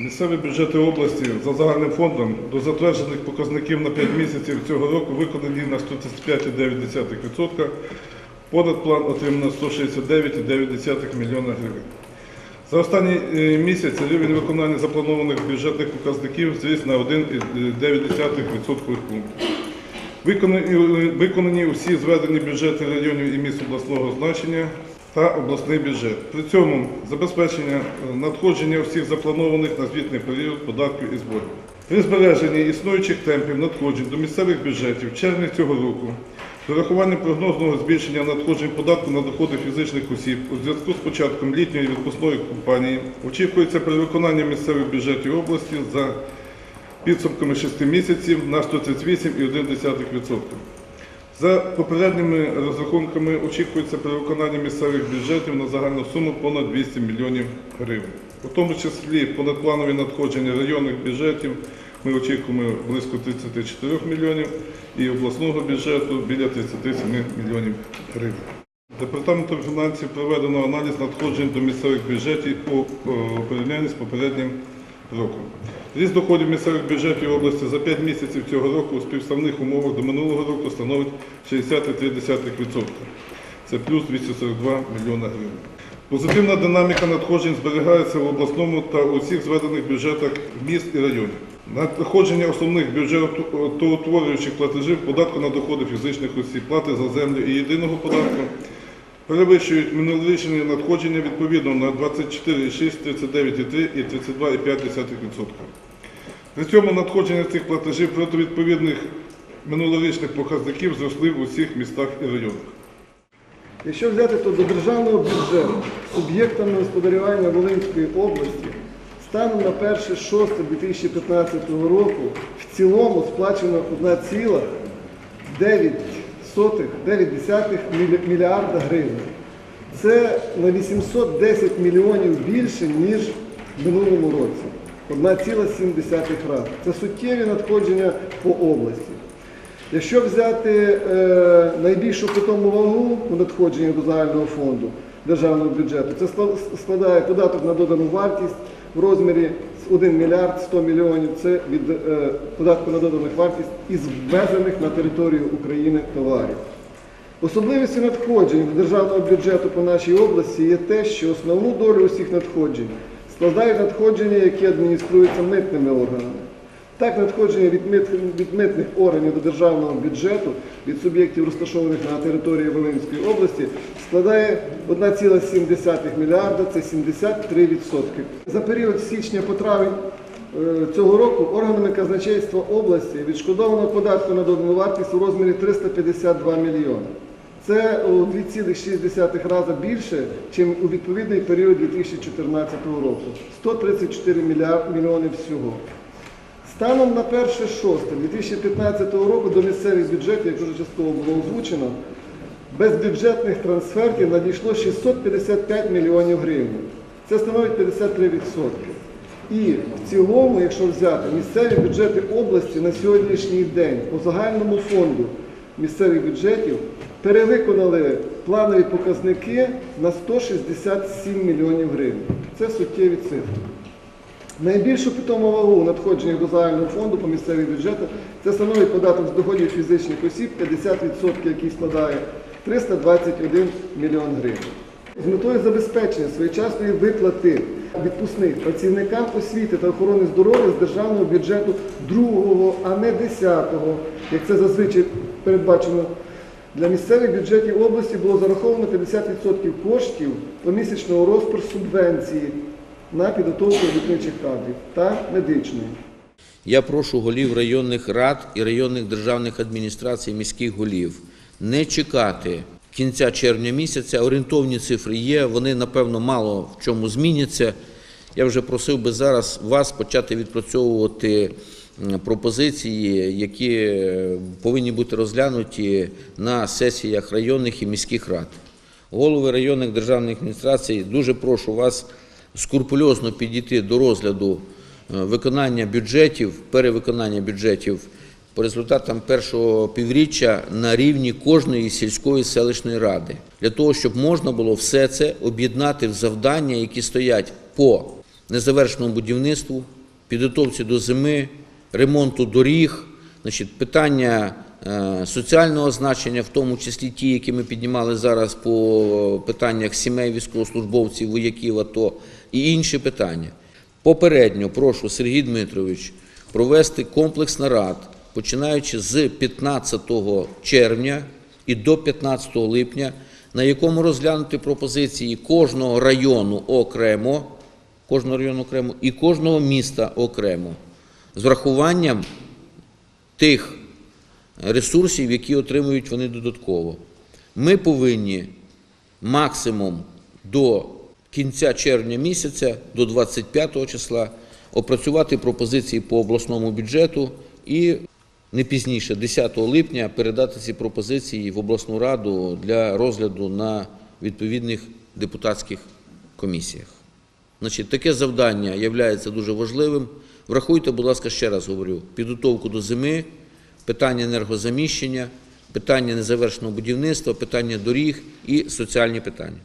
Місцеві бюджети області за загальним фондом до затверджених показників на 5 місяців цього року виконані на 135,9%. Понад план отримано 169,9 мільйона гривень. За останній е, місяць рівень виконання запланованих бюджетних показників зріс на 1,9% пункту. Виконані усі зведені бюджети районів і міст обласного значення та обласний бюджет. При цьому забезпечення е, надходження всіх запланованих на звітний період податків і зборів. При збереженні існуючих темпів надходжень до місцевих бюджетів в червні цього року з урахуванням прогнозного збільшення надходжень податку на доходи фізичних осіб у зв'язку з початком літньої відпускної кампанії очікується при виконанні місцевих бюджетів області за підсумками 6 місяців на 138,1%. За попередніми розрахунками очікується при виконанні місцевих бюджетів на загальну суму понад 200 мільйонів гривень. У тому числі понадпланові надходження районних бюджетів ми очікуємо близько 34 мільйонів і обласного бюджету біля 37 мільйонів гривень. Департаментом фінансів проведено аналіз надходжень до місцевих бюджетів у е, порівнянні з попереднім роком. Ріст доходів місцевих бюджетів області за 5 місяців цього року у співставних умовах до минулого року становить 60,3%. Це плюс 242 мільйона гривень. Позитивна динаміка надходжень зберігається в обласному та у всіх зведених бюджетах міст і районів. Надходження основних бюджетоутворюючих платежів податку на доходи фізичних осіб, плати за землю і єдиного податку перевищують минулорічні надходження відповідно на 24,6, 39,3 і 32,5%. При цьому надходження цих платежів проти відповідних минулорічних показників зросли в усіх містах і районах. Якщо взяти, то до державного бюджету суб'єктами господарювання Волинської області станом на 1.6.2015 року в цілому сплачено 1,9 мільярда гривень. Це на 810 мільйонів більше, ніж в минулому році. 1,7 раза. Це суттєві надходження по області. Якщо взяти е, найбільшу питому вагу у надходженні до загального фонду державного бюджету, це скла- складає податок на додану вартість в розмірі 1 мільярд 100 мільйонів. Це від е, податку на додану вартість із ввезених на територію України товарів. Особливістю надходжень до державного бюджету по нашій області є те, що основну долю усіх надходжень складають надходження, які адмініструються митними органами. Так, надходження від, митних органів до державного бюджету від суб'єктів, розташованих на території Волинської області, складає 1,7 мільярда, це 73%. За період січня по травень е, цього року органами казначейства області відшкодовано податку на додану вартість у розмірі 352 мільйони. Це у 2,6 рази більше, ніж у відповідний період 2014 року. 134 мільяр- мільйони всього. Станом на 1.6.2015 року до місцевих бюджетів, як вже частково було озвучено, без бюджетних трансфертів надійшло 655 мільйонів гривень. Це становить 53%. І в цілому, якщо взяти місцеві бюджети області на сьогоднішній день по загальному фонду місцевих бюджетів перевиконали планові показники на 167 мільйонів гривень. Це суттєві цифри. Найбільшу питому вагу у надходженнях до загального фонду по місцевих бюджетах це становить податок з доходів фізичних осіб, 50%, який складає 321 мільйон гривень. З метою забезпечення своєчасної виплати відпускних працівникам освіти та охорони здоров'я з державного бюджету другого, а не десятого, як це зазвичай передбачено для місцевих бюджетів області було зараховано 50% коштів помісячного розпору субвенції на підготовку робітничих кадрів та медичної. Я прошу голів районних рад і районних державних адміністрацій, міських голів не чекати кінця червня місяця. Орієнтовні цифри є, вони, напевно, мало в чому зміняться. Я вже просив би зараз вас почати відпрацьовувати пропозиції, які е, повинні бути розглянуті на сесіях районних і міських рад. Голови районних державних адміністрацій, дуже прошу вас скрупульозно підійти до розгляду е, виконання бюджетів, перевиконання бюджетів по результатам першого півріччя на рівні кожної сільської селищної ради, для того, щоб можна було все це об'єднати в завдання, які стоять по незавершеному будівництву, підготовці до зими, ремонту доріг, значить, питання е, соціального значення, в тому числі ті, які ми піднімали зараз по питаннях сімей військовослужбовців, вояків АТО і інші питання. Попередньо прошу Сергій Дмитрович провести комплекс нарад, починаючи з 15 червня і до 15 липня, на якому розглянути пропозиції кожного району окремо, кожного району окремо і кожного міста окремо, з врахуванням тих ресурсів, які отримують вони додатково. Ми повинні максимум до кінця червня місяця, до 25 числа, опрацювати пропозиції по обласному бюджету і не пізніше, 10 липня, передати ці пропозиції в обласну раду для розгляду на відповідних депутатських комісіях. Значить, таке завдання є дуже важливим. Врахуйте, будь ласка, ще раз говорю, підготовку до зими, питання енергозаміщення, питання незавершеного будівництва, питання доріг і соціальні питання.